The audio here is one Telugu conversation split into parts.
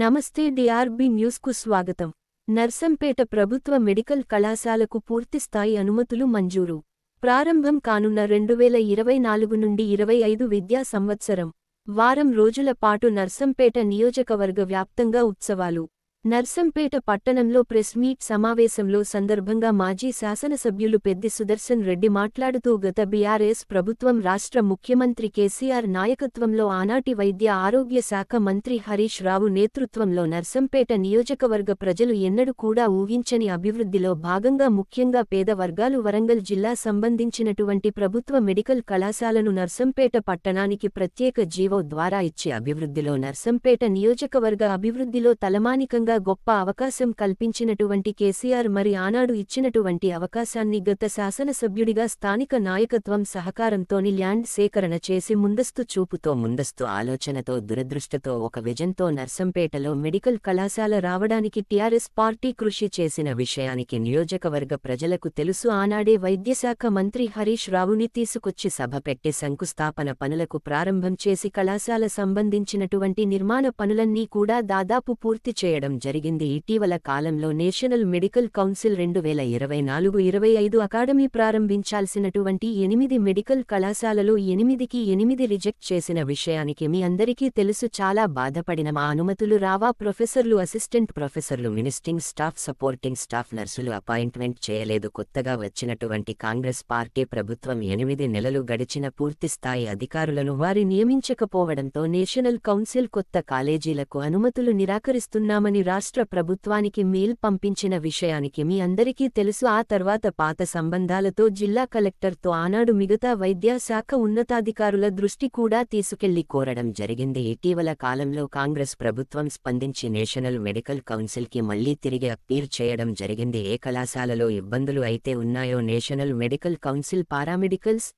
నమస్తే డిఆర్బి న్యూస్కు స్వాగతం. నర్సంపేట ప్రభుత్వ మెడికల్ కళాశాలకు పూర్తిస్థాయి అనుమతులు మంజూరు. ప్రారంభం కానున్న రెండు వేల ఇరవై నాలుగు నుండి ఇరవై ఐదు విద్యా సంవత్సరం. వారం రోజుల పాటు నర్సంపేట నియోజకవర్గ వ్యాప్తంగా ఉత్సవాలు. నర్సంపేట పట్టణంలో ప్రెస్ మీట్ సమావేశంలో సందర్భంగా మాజీ శాసనసభ్యులు పెద్ది సుదర్శన్ రెడ్డి మాట్లాడుతూ గత బీఆర్ఎస్ ప్రభుత్వం రాష్ట్ర ముఖ్యమంత్రి కేసీఆర్ నాయకత్వంలో ఆనాటి వైద్య ఆరోగ్య శాఖ మంత్రి హరీష్ రావు నేతృత్వంలో నర్సంపేట నియోజకవర్గ ప్రజలు ఎన్నడూ కూడా ఊహించని అభివృద్ధిలో భాగంగా ముఖ్యంగా పేద వర్గాలు వరంగల్ జిల్లా సంబంధించినటువంటి ప్రభుత్వ మెడికల్ కళాశాలను నర్సంపేట పట్టణానికి ప్రత్యేక జీవో ద్వారా ఇచ్చే అభివృద్ధిలో నర్సంపేట నియోజకవర్గ అభివృద్ధిలో తలమానికంగా గొప్ప అవకాశం కల్పించినటువంటి కేసీఆర్ మరి ఆనాడు ఇచ్చినటువంటి అవకాశాన్ని గత శాసనసభ్యుడిగా స్థానిక నాయకత్వం సహకారంతోని ల్యాండ్ సేకరణ చేసి ముందస్తు చూపుతో ముందస్తు ఆలోచనతో దురదృష్టతో ఒక విజన్తో నర్సంపేటలో మెడికల్ కళాశాల రావడానికి టీఆర్ఎస్ పార్టీ కృషి చేసిన విషయానికి నియోజకవర్గ ప్రజలకు తెలుసు. ఆనాడే వైద్యశాఖ మంత్రి హరీష్ రావుని తీసుకొచ్చి సభ పెట్టి శంకుస్థాపన పనులకు ప్రారంభం చేసి కళాశాల సంబంధించినటువంటి నిర్మాణ పనులన్నీ కూడా దాదాపు పూర్తి చేయడం జరిగింది. ఇటీవల కాలంలో నేషనల్ మెడికల్ కౌన్సిల్ రెండు వేల ఇరవై నాలుగు ఇరవై ఐదు అకాడమీ ప్రారంభించాల్సినటువంటి ఎనిమిది మెడికల్ కళాశాలలో ఎనిమిదికి ఎనిమిది రిజెక్ట్ చేసిన విషయానికి మీ అందరికీ తెలుసు. చాలా బాధపడిన మా అనుమతులు రావా. ప్రొఫెసర్లు అసిస్టెంట్ ప్రొఫెసర్లు మినిస్టింగ్ స్టాఫ్ సపోర్టింగ్ స్టాఫ్ నర్సులు అపాయింట్మెంట్ చేయలేదు. కొత్తగా వచ్చినటువంటి కాంగ్రెస్ పార్టీ ప్రభుత్వం ఎనిమిది నెలలు గడిచిన పూర్తిస్థాయి అధికారులను వారి నియమించకపోవడంతో నేషనల్ కౌన్సిల్ కొత్త కాలేజీలకు అనుమతులు నిరాకరిస్తున్నామని రాష్ట్ర ప్రభుత్వానికి మెయిల్ పంపించిన విషయానికి మీ అందరికీ తెలుసు. ఆ తర్వాత పాత సంబంధాలతో జిల్లా కలెక్టర్తో ఆనాడు మిగతా వైద్యశాఖ ఉన్నతాధికారుల దృష్టి కూడా తీసుకెళ్ళి కోరడం జరిగింది. ఇటీవల కాలంలో కాంగ్రెస్ ప్రభుత్వం స్పందించి నేషనల్ మెడికల్ కౌన్సిల్కి మళ్ళీ తిరిగి అప్పీల్ చేయడం జరిగింది. ఏ కళాశాలలో ఇబ్బందులు అయితే ఉన్నాయో నేషనల్ మెడికల్ కౌన్సిల్ పారామెడికల్స్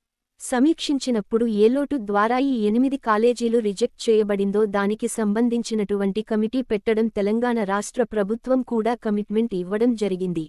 సమీక్షించినప్పుడు ఏ లోటు ద్వారా ఈ ఎనిమిది కాలేజీలు రిజెక్ట్ చేయబడిందో దానికి సంబంధించినటువంటి కమిటీ పెట్టడం తెలంగాణ రాష్ట్ర ప్రభుత్వం కూడా కమిట్మెంట్ ఇవ్వడం జరిగింది.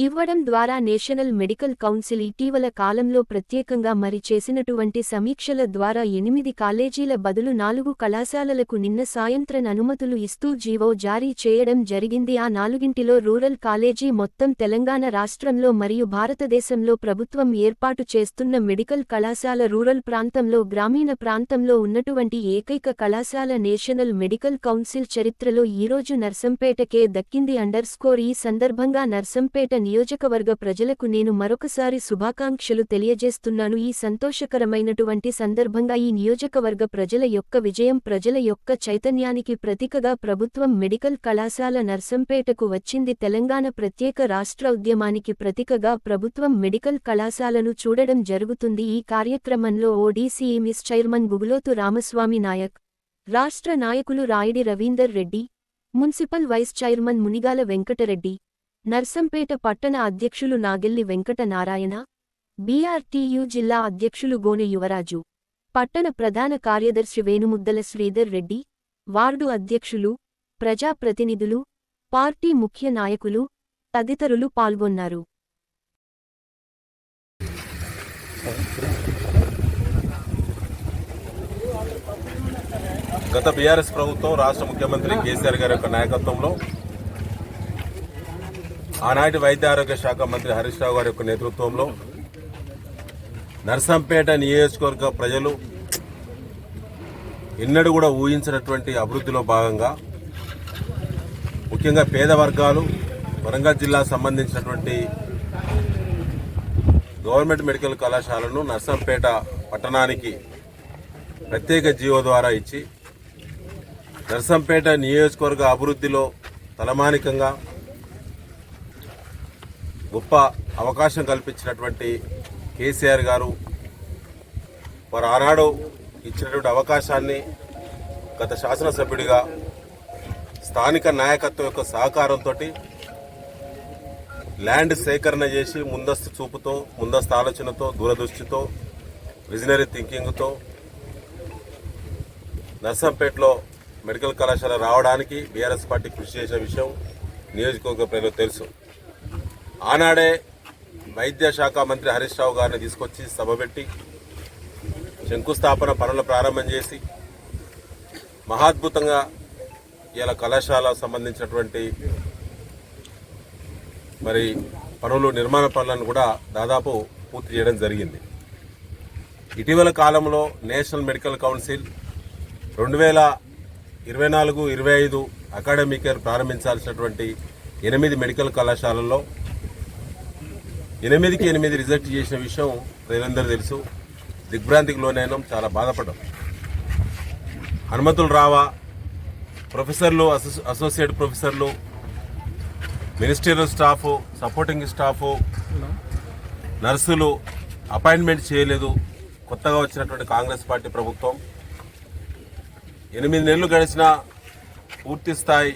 ఇవ్వడం ద్వారా నేషనల్ మెడికల్ కౌన్సిల్ ఇటీవల కాలంలో ప్రత్యేకంగా మరి చేసినటువంటి సమీక్షల ద్వారా ఎనిమిది కాలేజీల బదులు నాలుగు కళాశాలలకు నిన్న సాయంత్రం అనుమతులు ఇస్తూ జీవో జారీ చేయడం జరిగింది. ఆ నాలుగింటిలో రూరల్ కాలేజీ మొత్తం తెలంగాణ రాష్ట్రంలో మరియు భారతదేశంలో ప్రభుత్వం ఏర్పాటు చేస్తున్న మెడికల్ కళాశాల రూరల్ ప్రాంతంలో గ్రామీణ ప్రాంతంలో ఉన్నటువంటి ఏకైక కళాశాల నేషనల్ మెడికల్ కౌన్సిల్ చరిత్రలో ఈరోజు నర్సంపేటకే దక్కింది. అండర్ స్కోర్ ఈ సందర్భంగా నర్సంపేట నియోజకవర్గ ప్రజలకు నేను మరొకసారి శుభాకాంక్షలు తెలియజేస్తున్నాను. ఈ సంతోషకరమైనటువంటి సందర్భంగా ఈ నియోజకవర్గ ప్రజల యొక్క విజయం ప్రజల యొక్క చైతన్యానికి ప్రతీకగా ప్రభుత్వం మెడికల్ కళాశాల నర్సంపేటకు వచ్చింది. తెలంగాణ ప్రత్యేక రాష్ట్ర ఉద్యమానికి ప్రతీకగా ప్రభుత్వం మెడికల్ కళాశాలను చూడడం జరుగుతుంది. ఈ కార్యక్రమంలో ఓడీసీ మిస్ చైర్మన్ గుగులోతు రామస్వామి నాయక్ రాష్ట్ర నాయకులు Rayadi Ravinder Reddy municipal vice chairman Munigala Venkata Reddy Narsampet పట్టణ అధ్యక్షులు నాగెల్లి వెంకట నారాయణ బీఆర్టీయు జిల్లా అధ్యక్షులు గోనె యువరాజు పట్టణ ప్రధాన కార్యదర్శి వేణుముద్దల శ్రీధర్ రెడ్డి వార్డు అధ్యక్షులు ప్రజాప్రతినిధులు పార్టీ ముఖ్య నాయకులు తదితరులు పాల్గొన్నారు. గత బీఆర్ఎస్ ప్రభుత్వం రాష్ట్ర ముఖ్యమంత్రి కేసీఆర్ గారి యొక్క నాయకత్వంలో ఆనాటి వైద్య ఆరోగ్య శాఖ మంత్రి హరీష్ రావు గారి యొక్క నేతృత్వంలో నర్సంపేట నియోజకవర్గ ప్రజలు ఎన్నడూ కూడా ఊహించినటువంటి అభివృద్ధిలో భాగంగా ముఖ్యంగా పేద వర్గాలు వరంగల్ జిల్లా సంబంధించినటువంటి గవర్నమెంట్ మెడికల్ కళాశాలను నర్సంపేట పట్టణానికి ప్రత్యేక జీవో ద్వారా ఇచ్చి నర్సంపేట నియోజకవర్గ అభివృద్ధిలో తలమానికంగా గొప్ప అవకాశం కల్పించినటువంటి కేసీఆర్ గారు వారు ఆనాడు ఇచ్చినటువంటి అవకాశాన్ని గత శాసనసభ్యుడిగా స్థానిక నాయకత్వం యొక్క సహకారంతో ల్యాండ్ సేకరణ చేసి ముందస్తు చూపుతో ముందస్తు ఆలోచనతో దూరదృష్టితో విజనరీ థింకింగ్తో నర్సంపేటలో మెడికల్ కళాశాల రావడానికి బీఆర్ఎస్ పార్టీ కృషి చేసిన విషయం నియోజకవర్గ ప్రజలకు తెలుసు. ఆనాడే వైద్య శాఖ మంత్రి హరీష్ రావు గారిని తీసుకొచ్చి సభ పెట్టి శంకుస్థాపన పనులు ప్రారంభం చేసి మహాద్భుతంగా ఇలా కళాశాల సంబంధించినటువంటి మరి పనులు నిర్మాణ పనులను కూడా దాదాపు పూర్తి చేయడం జరిగింది. ఇటీవల కాలంలో నేషనల్ మెడికల్ కౌన్సిల్ రెండు వేల ఇరవై నాలుగు ఇరవై ఐదు అకాడమిక్ ఇయర్ ప్రారంభించాల్సినటువంటి ఎనిమిది మెడికల్ కళాశాలల్లో ఎనిమిదికి ఎనిమిది రిజెక్ట్ చేసిన విషయం ప్రజలందరూ తెలుసు. దిగ్భ్రాంతికి లోనైనాం చాలా బాధపడ్డాం. అనుమతులు రావా ప్రొఫెసర్లు అసోసియేట్ ప్రొఫెసర్లు మినిస్టీరియల్ స్టాఫ్ సపోర్టింగ్ స్టాఫ్ నర్సులు అపాయింట్మెంట్ చేయలేదు. కొత్తగా వచ్చినటువంటి కాంగ్రెస్ పార్టీ ప్రభుత్వం. ఎనిమిది నెలలు గడిచిన పూర్తి స్థాయి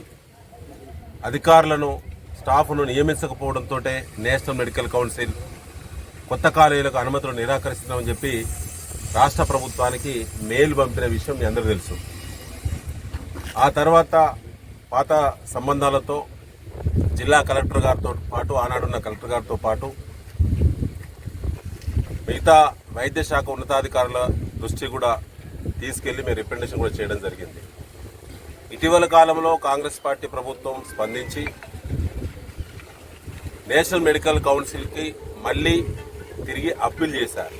అధికారులను స్టాఫ్ను నియమించకపోవడంతో నేషనల్ మెడికల్ కౌన్సిల్ కొత్త కాలేజీలకు అనుమతులు నిరాకరిస్తున్నామని చెప్పి రాష్ట్ర ప్రభుత్వానికి మెయిల్ పంపిన విషయం మీ అందరూ తెలుసు. ఆ తర్వాత పాత సంబంధాలతో జిల్లా కలెక్టర్ గారితో పాటు ఆనాడున్న కలెక్టర్ గారితో పాటు మిగతా వైద్య శాఖ ఉన్నతాధికారుల దృష్టి కూడా తీసుకెళ్ళి మేము రిప్రజెంటేషన్ కూడా చేయడం జరిగింది. ఇటీవల కాలంలో కాంగ్రెస్ పార్టీ ప్రభుత్వం స్పందించి నేషనల్ మెడికల్ కౌన్సిల్కి మళ్ళీ తిరిగి అప్పీల్ చేశారు.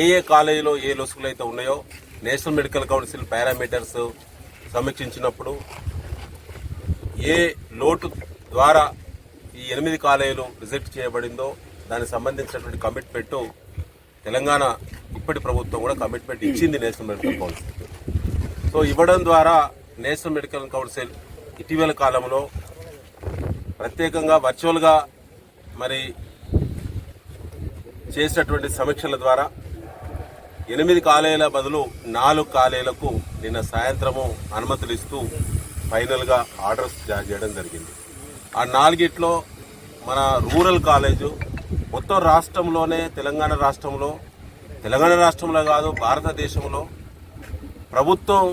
ఏ ఏ కాలేజీలో ఏ లొసుగులు అయితే ఉన్నాయో నేషనల్ మెడికల్ కౌన్సిల్ పారామీటర్స్ సమీక్షించినప్పుడు ఏ లోటు ద్వారా ఈ ఎనిమిది కాలేజీలు రిజెక్ట్ చేయబడిందో దానికి సంబంధించినటువంటి కమిట్మెంట్ తెలంగాణ ఇప్పటి ప్రభుత్వం కూడా కమిట్మెంట్ ఇచ్చింది నేషనల్ మెడికల్ కౌన్సిల్. సో ఇవ్వడం ద్వారా నేషనల్ మెడికల్ కౌన్సిల్ ఇటీవల కాలంలో ప్రత్యేకంగా వర్చువల్గా మరి చేసినటువంటి సమీక్షల ద్వారా ఎనిమిది కాలేజీల బదులు నాలుగు కాలేజీలకు నిన్న సాయంత్రము అనుమతులు ఇస్తూ ఫైనల్గా ఆర్డర్స్ జారీ చేయడం జరిగింది. ఆ నాలుగిట్లో మన రూరల్ కాలేజు మొత్తం రాష్ట్రంలోనే తెలంగాణ రాష్ట్రంలో తెలంగాణ రాష్ట్రంలో కాదు భారతదేశంలో ప్రభుత్వం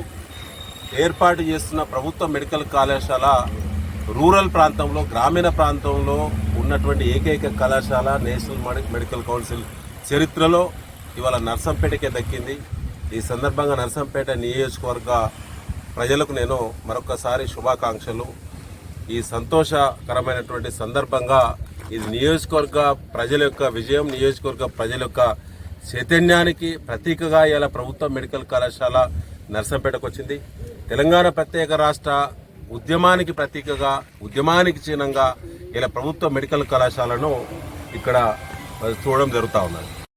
ఏర్పాటు చేస్తున్న ప్రభుత్వ మెడికల్ కళాశాల రూరల్ ప్రాంతంలో గ్రామీణ ప్రాంతంలో ఉన్నటువంటి ఏకైక కళాశాల నేషనల్ మెడికల్ కౌన్సిల్ చరిత్రలో ఇవాళ నర్సంపేటకే దక్కింది. ఈ సందర్భంగా నర్సంపేట నియోజకవర్గ ప్రజలకు నేను మరొకసారి శుభాకాంక్షలు. ఈ సంతోషకరమైనటువంటి సందర్భంగా ఇది నియోజకవర్గ ప్రజల యొక్క విజయం నియోజకవర్గ ప్రజల యొక్క చైతన్యానికి ప్రతీకగా ఇలా ప్రభుత్వ మెడికల్ కళాశాల నర్సంపేటకు వచ్చింది తెలంగాణ ప్రత్యేక రాష్ట్ర ఉద్యమానికి ప్రతీకగా ఉద్యమానికి చిహ్నంగా ఇలా ప్రభుత్వ మెడికల్ కళాశాలను ఇక్కడ చూడడం జరుగుతూ ఉన్నది.